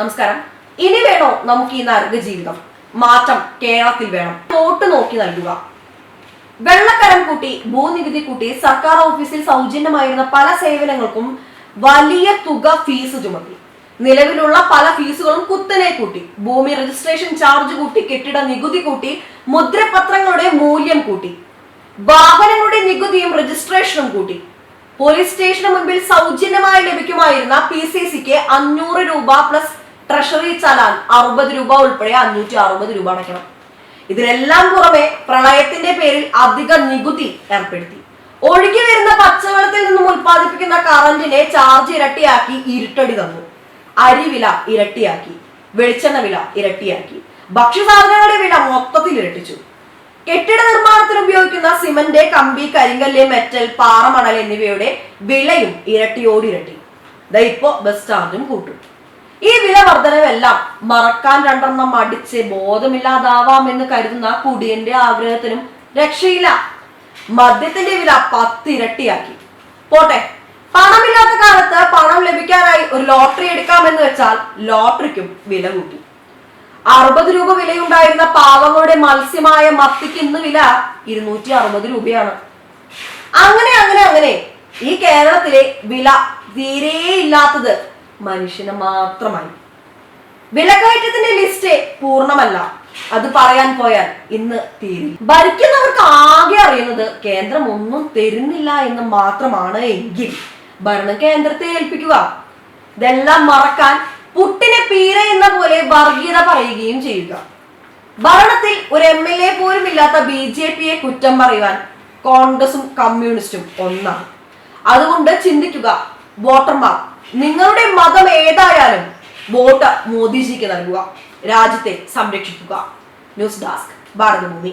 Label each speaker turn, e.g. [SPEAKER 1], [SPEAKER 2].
[SPEAKER 1] നമസ്കാരം. ഇനി വേണോ നമുക്ക് ഈ നരക ജീവിതം മാറ്റം കേരളത്തിൽ വേണം. വോട്ട് നോക്കി നൽകുക. വെള്ളക്കരം കൂട്ടി ഭൂനികുതി കൂട്ടി സർക്കാർ ഓഫീസിൽ സൗജന്യമായിരുന്ന പല സേവനങ്ങൾക്കും വലിയ തുക ഫീസ് ചുമത്തി. നിലവിലുള്ള പല ഫീസുകളും കുത്തനെ കൂട്ടി. ഭൂമി രജിസ്ട്രേഷൻ ചാർജ് കൂട്ടി കെട്ടിട നികുതി കൂട്ടി മുദ്രപത്രങ്ങളുടെ മൂല്യം കൂട്ടി. വാഹനങ്ങളുടെ നികുതിയും രജിസ്ട്രേഷനും കൂട്ടി. പോലീസ് സ്റ്റേഷന് മുൻപിൽ സൗജന്യമായി ലഭിക്കുമായിരുന്ന പി സി സിക്ക് അഞ്ഞൂറ് രൂപ പ്ലസ് ട്രഷറി ചലാൻ അറുപത് രൂപ ഉൾപ്പെടെ അഞ്ഞൂറ്റി അറുപത് രൂപ അടയ്ക്കണം. ഇതിനെല്ലാം പുറമെ പ്രളയത്തിന്റെ പേരിൽ അധിക നികുതി ഏർപ്പെടുത്തി. ഒഴുകി വരുന്ന പച്ചവെള്ളത്തിൽ നിന്നും ഉൽപ്പാദിപ്പിക്കുന്ന കറന്റിനെ ചാർജ് ഇരട്ടിയാക്കി ഇരുട്ടടി തന്നു. അരി വില ഇരട്ടിയാക്കി. വെളിച്ചെണ്ണ വില ഇരട്ടിയാക്കി. ഭക്ഷ്യസാധനങ്ങളുടെ വില മൊത്തത്തിൽ ഇരട്ടിച്ചു. കെട്ടിട നിർമ്മാണത്തിന് ഉപയോഗിക്കുന്ന സിമന്റ് കമ്പി കരിങ്കല്ല് മെറ്റൽ പാറമണൽ എന്നിവയുടെ വിലയും ഇരട്ടിയോടിരട്ടി. ദാ ഇപ്പോ ബസ് ചാർജും കൂട്ടും. ഈ വില വർധനവെല്ലാം മറക്കാൻ രണ്ടെണ്ണം അടിച്ച് ബോധമില്ലാതാവാമെന്ന് കരുതുന്ന കുടിയന്റെ ആഗ്രഹത്തിനും രക്ഷയില്ല. മദ്യത്തിന്റെ വില പത്തിരട്ടിയാക്കി. പോട്ടെ പണമില്ലാത്ത കാലത്ത് പണം ലഭിക്കാനായി ഒരു ലോട്ടറി എടുക്കാമെന്ന് വെച്ചാൽ ലോട്ടറിക്കും വില കൂട്ടി. അറുപത് രൂപ വിലയുണ്ടായിരുന്ന പാവങ്ങളുടെ മത്സ്യമായ മത്തിക്ക് ഇന്ന് വില ഇരുന്നൂറ്റി അറുപത് രൂപയാണ്. അങ്ങനെ അങ്ങനെ അങ്ങനെ ഈ കേരളത്തിലെ വില തീരെ ഇല്ലാത്തത് മനുഷ്യന് മാത്രമായി. വിലക്കയറ്റത്തിന്റെ ലിസ്റ്റ് പൂർണമല്ല. അത് പറയാൻ പോയാൽ ഇന്ന് തീരും ഭരിക്കുന്നവർക്ക് ആകെ അറിയുന്നത് കേന്ദ്രം ഒന്നും തരുന്നില്ല എന്ന് മാത്രമാണ് എങ്കിൽ ഭരണം കേന്ദ്രത്തെ ഏൽപ്പിക്കുക. ഇതെല്ലാം മറക്കാൻ പുട്ടിനെ പീര എന്ന പോലെ വർഗീയത പറയുകയും ചെയ്യുക. ഭരണത്തിൽ ഒരു എം എൽ എ പോലും ഇല്ലാത്ത ബി ജെ പിയെ കുറ്റം പറയുവാൻ കോൺഗ്രസും കമ്മ്യൂണിസ്റ്റും ഒന്നാണ്. അതുകൊണ്ട് ചിന്തിക്കുക വോട്ടർമാർ നിങ്ങളുടെ മതം ഏതായാലും വോട്ട് മോദിജിക്ക് നൽകുക രാജ്യത്തെ സംരക്ഷിക്കുക. News desk Bharatabhumi.